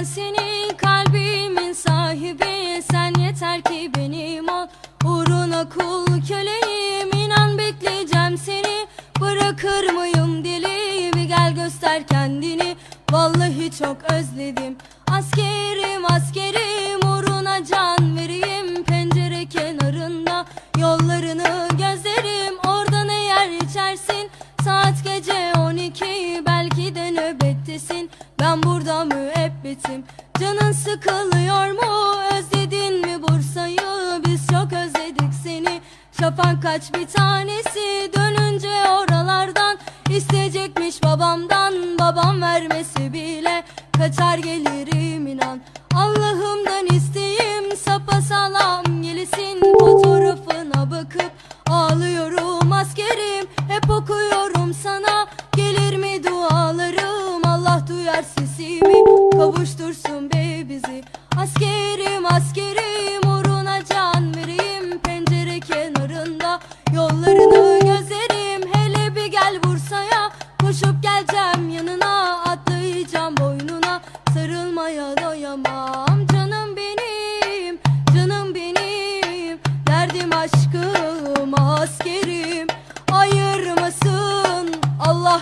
ben seni kalbimin sahibi. Sen yeter ki benim ol. Uğruna kul köleyim. İnan bekleyeceğim seni. Bırakır mıyım bir gel göster kendini. Vallahi çok özledim. Askerim askerim. Uğruna can vereyim. Pencere kenarında yollarını gözlerim. Oradan eğer içersin saat gece 12 Belki de nöbettesin. Ben burada müebbetim Canın sıkılıyor mu? Özledin mi Bursa'yı? Biz çok özledik seni. Şafak kaç bir tanesi? Dönünce oralardan isteyecekmiş babamdan. Babam vermesi bile kaçar gelirim inan. Allah'ımdan isteyeyim sapasağlam kavuştursun be bizi. Askerim askerim uğruna can vereyim. Pencere kenarında yollarını gözlerim. Hele bir gel Bursa'ya koşup geleceğim yanına. Atlayacağım boynuna sarılmaya doyamam. Canım benim canım benim. Derdim aşkım askerim. Ayırmasın Allah